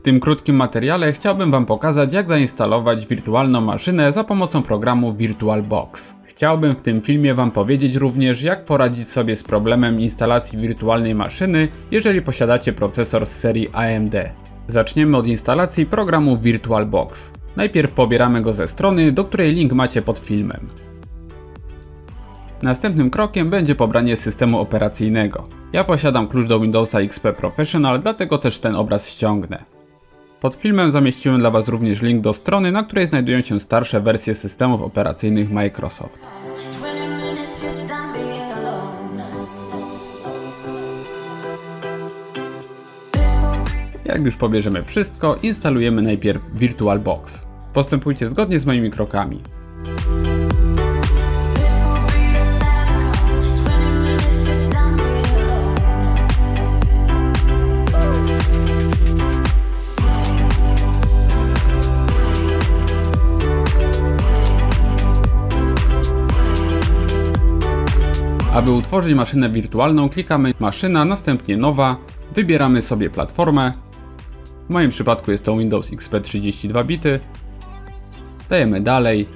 W tym krótkim materiale chciałbym Wam pokazać jak zainstalować wirtualną maszynę za pomocą programu VirtualBox. Chciałbym w tym filmie Wam powiedzieć również jak poradzić sobie z problemem instalacji wirtualnej maszyny, jeżeli posiadacie procesor z serii AMD. Zaczniemy od instalacji programu VirtualBox. Najpierw pobieramy go ze strony, do której link macie pod filmem. Następnym krokiem będzie pobranie systemu operacyjnego. Ja posiadam klucz do Windowsa XP Professional, dlatego też ten obraz ściągnę. Pod filmem zamieściłem dla Was również link do strony, na której znajdują się starsze wersje systemów operacyjnych Microsoft. 20 minutes you're done being alone. This will be Jak już pobierzemy wszystko, instalujemy najpierw VirtualBox. Postępujcie zgodnie z moimi krokami. Aby utworzyć maszynę wirtualną, klikamy maszyna, następnie nowa, wybieramy sobie platformę. W moim przypadku jest to Windows XP 32 bity. Dajemy dalej.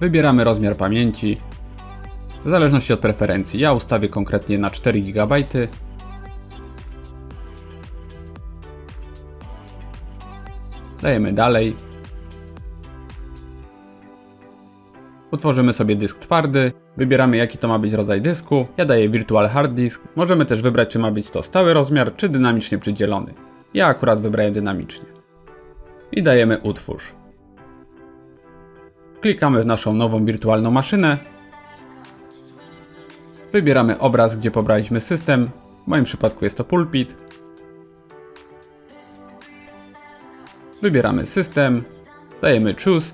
Wybieramy rozmiar pamięci. W zależności od preferencji, ja ustawię konkretnie na 4 GB. Dajemy dalej. Utworzymy sobie dysk twardy, wybieramy jaki to ma być rodzaj dysku, ja daję Virtual Hard Disk, możemy też wybrać czy ma być to stały rozmiar, czy dynamicznie przydzielony. Ja akurat wybrałem dynamicznie. I dajemy utwórz. Klikamy w naszą nową wirtualną maszynę. Wybieramy obraz, gdzie pobraliśmy system, w moim przypadku jest to pulpit. Wybieramy system, dajemy choose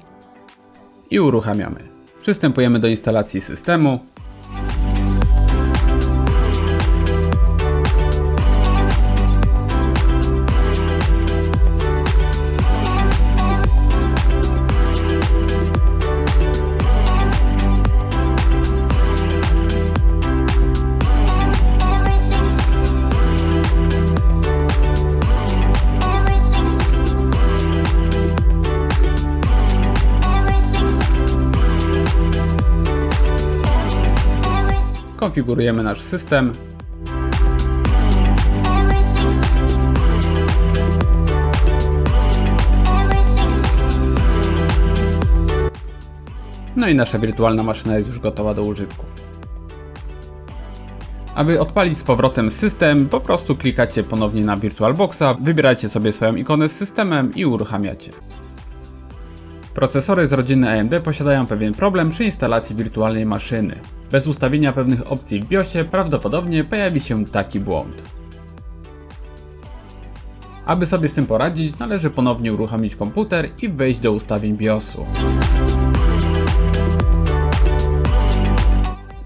i uruchamiamy. Przystępujemy do instalacji systemu. Konfigurujemy nasz system. No i nasza wirtualna maszyna jest już gotowa do użytku. Aby odpalić z powrotem system, po prostu klikacie ponownie na VirtualBoxa, wybieracie sobie swoją ikonę z systemem i uruchamiacie. Procesory z rodziny AMD posiadają pewien problem przy instalacji wirtualnej maszyny. Bez ustawienia pewnych opcji w BIOSie prawdopodobnie pojawi się taki błąd. Aby sobie z tym poradzić, należy ponownie uruchomić komputer i wejść do ustawień BIOSu.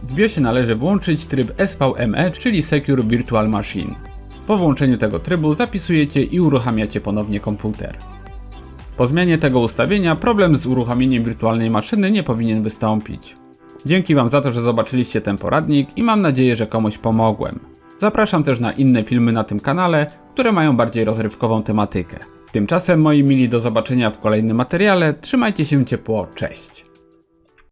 W BIOSie należy włączyć tryb SVME, czyli Secure Virtual Machine. Po włączeniu tego trybu zapisujecie i uruchamiacie ponownie komputer. Po zmianie tego ustawienia problem z uruchomieniem wirtualnej maszyny nie powinien wystąpić. Dzięki Wam za to, że zobaczyliście ten poradnik i mam nadzieję, że komuś pomogłem. Zapraszam też na inne filmy na tym kanale, które mają bardziej rozrywkową tematykę. Tymczasem moi mili do zobaczenia w kolejnym materiale, trzymajcie się ciepło, cześć!